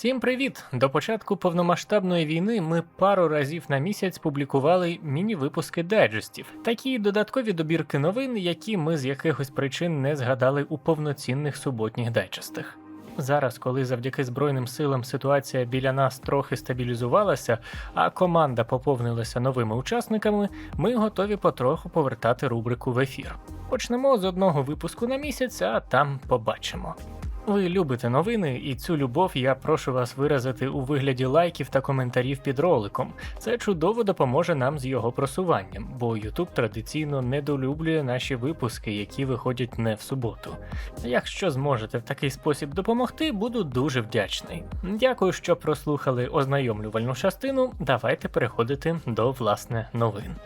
Всім привіт! До початку повномасштабної війни ми пару разів на місяць публікували міні-випуски дайджестів, такі додаткові добірки новин, які ми з якихось причин не згадали у повноцінних суботніх дайджестах. Зараз, коли завдяки Збройним силам ситуація біля нас трохи стабілізувалася, а команда поповнилася новими учасниками, ми готові потроху повертати рубрику в ефір. Почнемо з одного випуску на місяць, а там побачимо. Ви любите новини, і цю любов я прошу вас виразити у вигляді лайків та коментарів під роликом. Це чудово допоможе нам з його просуванням, бо YouTube традиційно недолюблює наші випуски, які виходять не в суботу. Якщо зможете в такий спосіб допомогти, буду дуже вдячний. Дякую, що прослухали ознайомлювальну частину. Давайте переходити до власне новин.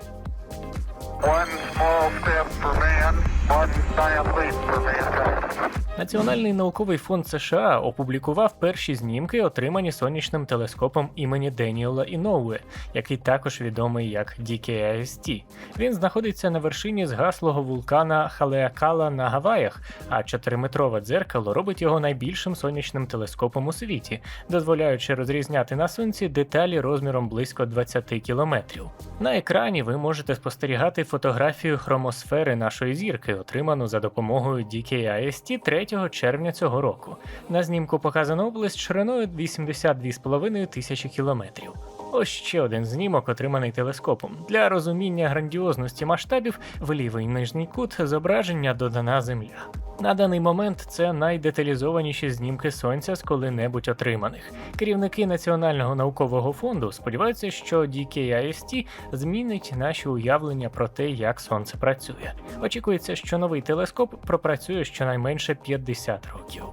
One small step for man, one giant leap for mankind. Національний науковий фонд США опублікував перші знімки, отримані сонячним телескопом імені Деніела Іноуе, який також відомий як DKIST. Він знаходиться на вершині згаслого вулкана Халеакала на Гаваях, а 4-метрове дзеркало робить його найбільшим сонячним телескопом у світі, дозволяючи розрізняти на сонці деталі розміром близько 20 кілометрів. На екрані ви можете спостерігати фотографію хромосфери нашої зірки, отриману за допомогою DKIST 3 червня цього року. На знімку показано область шириною 82,5 тисячі кілометрів. Ось ще один знімок, отриманий телескопом. Для розуміння грандіозності масштабів в лівий нижній кут зображення додана Земля. На даний момент це найдеталізованіші знімки сонця з коли-небудь отриманих. Керівники Національного наукового фонду сподіваються, що DKIST змінить наші уявлення про те, як сонце працює. Очікується, що новий телескоп пропрацює щонайменше 50 років.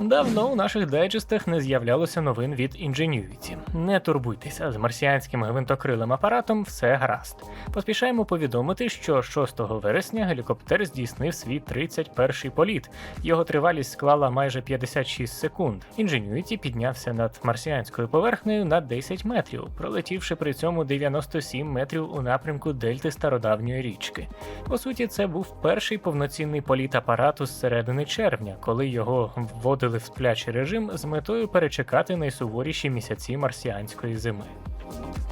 Давно у наших дайджестах не з'являлося новин від Ingenuity. Не турбуйтеся, з марсіанським гвинтокрилим апаратом все гаразд. Поспішаємо повідомити, що 6 вересня гелікоптер здійснив свій 31-й політ. Його тривалість склала майже 56 секунд. Ingenuity піднявся над марсіанською поверхнею на 10 метрів, пролетівши при цьому 97 метрів у напрямку дельти стародавньої річки. По суті, це був перший повноцінний політ апарату з середини червня, коли його вводили в сплячий режим з метою перечекати найсуворіші місяці марсіанської зими.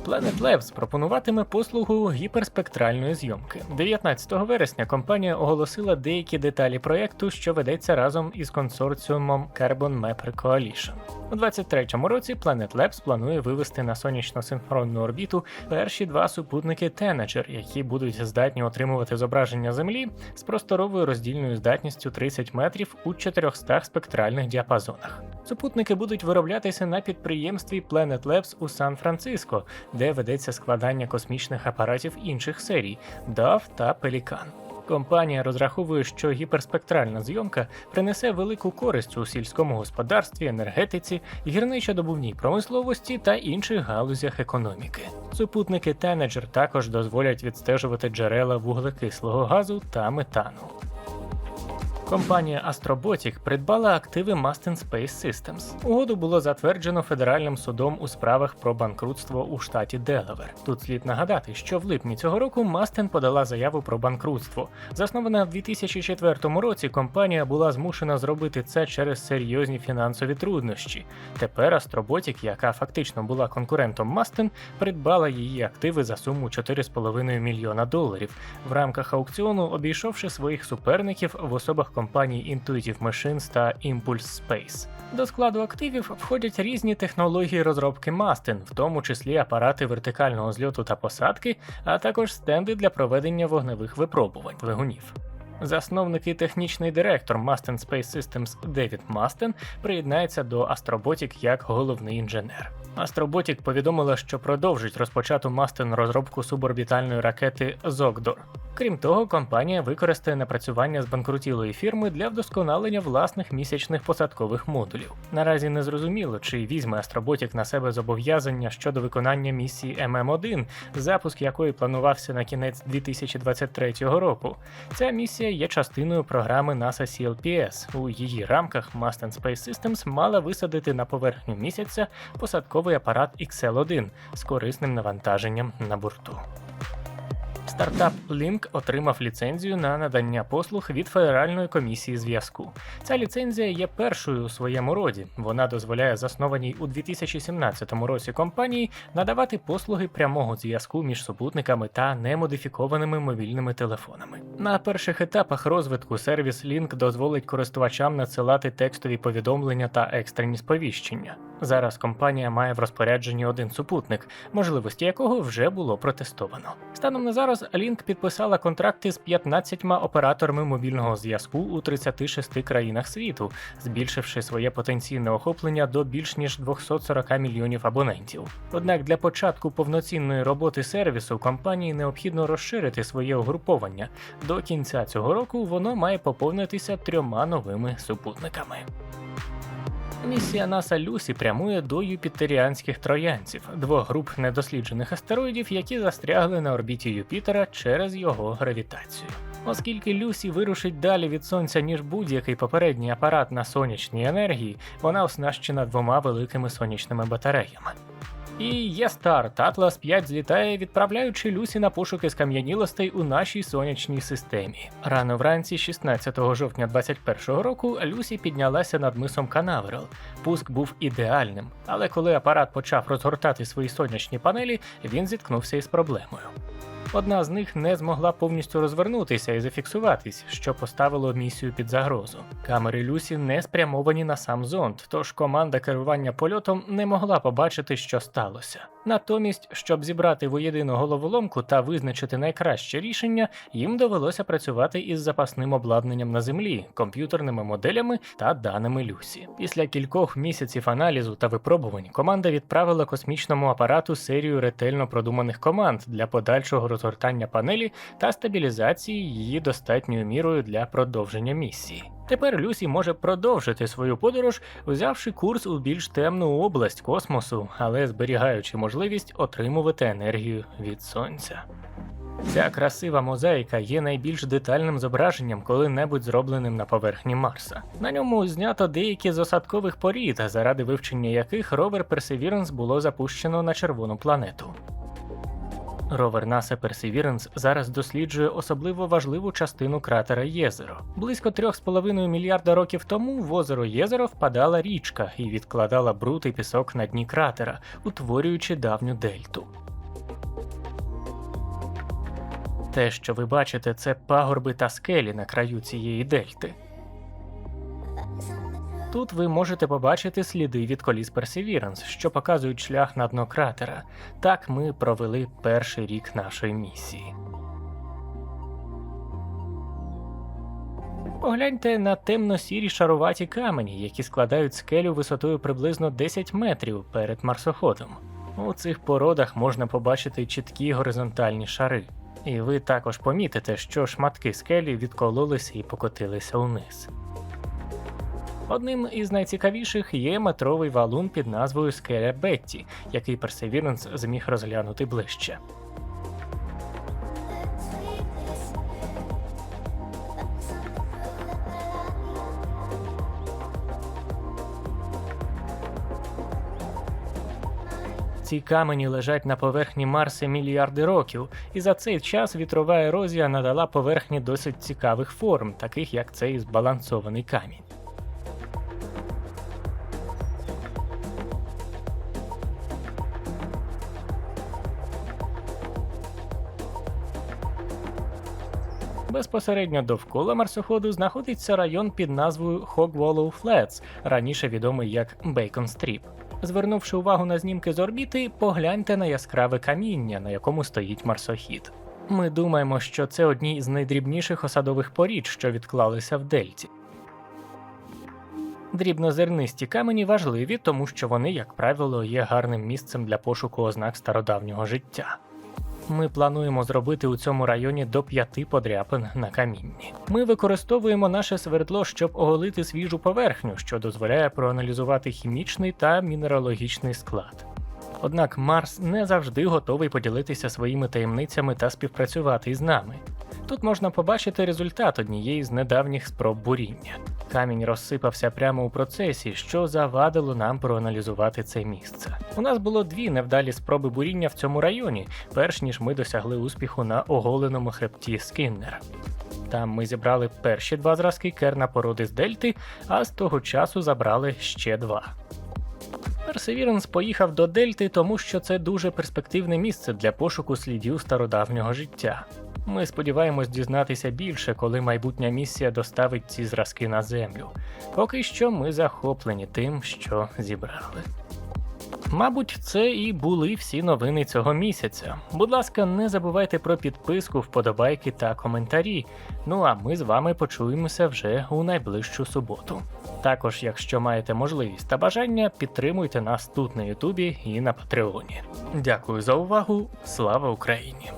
Planet Labs пропонуватиме послугу гіперспектральної зйомки. 19 вересня компанія оголосила деякі деталі проєкту, що ведеться разом із консорціумом Carbon Mapper Coalition. У 23-му році Planet Labs планує вивести на сонячно-синхронну орбіту перші два супутники Tanager, які будуть здатні отримувати зображення Землі з просторовою роздільною здатністю 30 метрів у 400 спектральних діапазонах. Супутники будуть вироблятися на підприємстві Planet Labs у Сан-Франциско, де ведеться складання космічних апаратів інших серій DAV та Pelican. Компанія розраховує, що гіперспектральна зйомка принесе велику користь у сільському господарстві, енергетиці, гірничодобувній промисловості та інших галузях економіки. Супутники Tanager також дозволять відстежувати джерела вуглекислого газу та метану. Компанія Astrobotic придбала активи Mastin Space Systems. Угоду було затверджено федеральним судом у справах про банкрутство у штаті Делавер. Тут слід нагадати, що в липні цього року Мастин подала заяву про банкрутство. Заснована в 2004 році, компанія була змушена зробити це через серйозні фінансові труднощі. Тепер Astrobotic, яка фактично була конкурентом Мастин, придбала її активи за суму 4,5 мільйона доларів в рамках аукціону, обійшовши своїх суперників в особах компаній Intuitive Machines та Impulse Space. До складу активів входять різні технології розробки Мастин, в тому числі апарати вертикального зльоту та посадки, а також стенди для проведення вогневих випробувань двигунів. Засновник і технічний директор Mastin Space Systems Девід Мастен приєднається до Astrobotic як головний інженер. Astrobotic повідомила, що продовжить розпочату Мастен розробку суборбітальної ракети Зогдор. Крім того, компанія використає напрацювання з банкрутілої фірми для вдосконалення власних місячних посадкових модулів. Наразі не зрозуміло, чи візьме Astrobotic на себе зобов'язання щодо виконання місії ММ1, запуск якої планувався на кінець 2023 року. Ця місія є частиною програми NASA CLPS. У її рамках Mustang Space Systems мала висадити на поверхню місяця посадковий апарат XL1 з корисним навантаженням на борту. Стартап Link отримав ліцензію на надання послуг від Федеральної комісії зв'язку. Ця ліцензія є першою у своєму роді. Вона дозволяє заснованій у 2017 році компанії надавати послуги прямого зв'язку між супутниками та немодифікованими мобільними телефонами. На перших етапах розвитку сервіс Link дозволить користувачам надсилати текстові повідомлення та екстрені сповіщення. Зараз компанія має в розпорядженні один супутник, можливості якого вже було протестовано. Станом на зараз Link підписала контракти з 15 операторами мобільного зв'язку у 36 країнах світу, збільшивши своє потенційне охоплення до більш ніж 240 мільйонів абонентів. Однак для початку повноцінної роботи сервісу компанії необхідно розширити своє угруповання. До кінця цього року воно має поповнитися трьома новими супутниками. Місія НАСА Люсі прямує до юпітеріанських троянців, двох груп недосліджених астероїдів, які застрягли на орбіті Юпітера через його гравітацію. Оскільки Люсі вирушить далі від сонця, ніж будь-який попередній апарат на сонячній енергії, вона оснащена двома великими сонячними батареями. І є старт Атлас 5 злітає, відправляючи Люсі на пошуки скам'янілостей у нашій сонячній системі. Рано вранці, 16 жовтня 2021 року, Люсі піднялася над мисом Канаверал. Пуск був ідеальним, але коли апарат почав розгортати свої сонячні панелі, він зіткнувся із проблемою. Одна з них не змогла повністю розвернутися і зафіксуватись, що поставило місію під загрозу. Камери Люсі не спрямовані на сам зонд, тож команда керування польотом не могла побачити, що сталося. Натомість, щоб зібрати воєдину головоломку та визначити найкраще рішення, їм довелося працювати із запасним обладнанням на землі, комп'ютерними моделями та даними Люсі. Після кількох місяців аналізу та випробувань команда відправила космічному апарату серію ретельно продуманих команд для подальшого розгортання панелі та стабілізації її достатньою мірою для продовження місії. Тепер Люсі може продовжити свою подорож, взявши курс у більш темну область космосу, але зберігаючи можливість отримувати енергію від сонця. Ця красива мозаїка є найбільш детальним зображенням коли-небудь зробленим на поверхні Марса. На ньому знято деякі з осадкових порід, заради вивчення яких ровер Perseverance було запущено на червону планету. Ровер NASA Perseverance зараз досліджує особливо важливу частину кратера Єзеро. Близько 3,5 мільярда років тому в озеро Єзеро впадала річка і відкладала бруд і пісок на дні кратера, утворюючи давню дельту. Те, що ви бачите, це пагорби та скелі на краю цієї дельти. Тут ви можете побачити сліди від коліс Perseverance, що показують шлях на дно кратера. Так ми провели перший рік нашої місії. Погляньте на темно-сірі шаруваті камені, які складають скелю висотою приблизно 10 метрів перед марсоходом. У цих породах можна побачити чіткі горизонтальні шари. І ви також помітите, що шматки скелі відкололися і покотилися униз. Одним із найцікавіших є метровий валун під назвою Скеля Бетті, який Perseverance зміг розглянути ближче. Ці камені лежать на поверхні Марса мільярди років, і за цей час вітрова ерозія надала поверхні досить цікавих форм, таких як цей збалансований камінь. Безпосередньо довкола марсоходу знаходиться район під назвою Hogwallow Flats, раніше відомий як Bacon Strip. Звернувши увагу на знімки з орбіти, погляньте на яскраве каміння, на якому стоїть марсохід. Ми думаємо, що це одні з найдрібніших осадових порід, що відклалися в дельті. Дрібнозернисті камені важливі, тому що вони, як правило, є гарним місцем для пошуку ознак стародавнього життя. Ми плануємо зробити у цьому районі до п'яти подряпин на камінні. Ми використовуємо наше свердло, щоб оголити свіжу поверхню, що дозволяє проаналізувати хімічний та мінералогічний склад. Однак Марс не завжди готовий поділитися своїми таємницями та співпрацювати із нами. Тут можна побачити результат однієї з недавніх спроб буріння. Камінь розсипався прямо у процесі, що завадило нам проаналізувати це місце. У нас було дві невдалі спроби буріння в цьому районі, перш ніж ми досягли успіху на оголеному хребті Скіннера. Там ми зібрали перші два зразки керна породи з дельти, а з того часу забрали ще два. Персевіранс поїхав до Дельти, тому що це дуже перспективне місце для пошуку слідів стародавнього життя. Ми сподіваємось дізнатися більше, коли майбутня місія доставить ці зразки на землю. Поки що ми захоплені тим, що зібрали. Мабуть, це і були всі новини цього місяця. Будь ласка, не забувайте про підписку, вподобайки та коментарі. Ну а ми з вами почуємося вже у найближчу суботу. Також, якщо маєте можливість та бажання, підтримуйте нас тут на Ютубі і на Патреоні. Дякую за увагу. Слава Україні!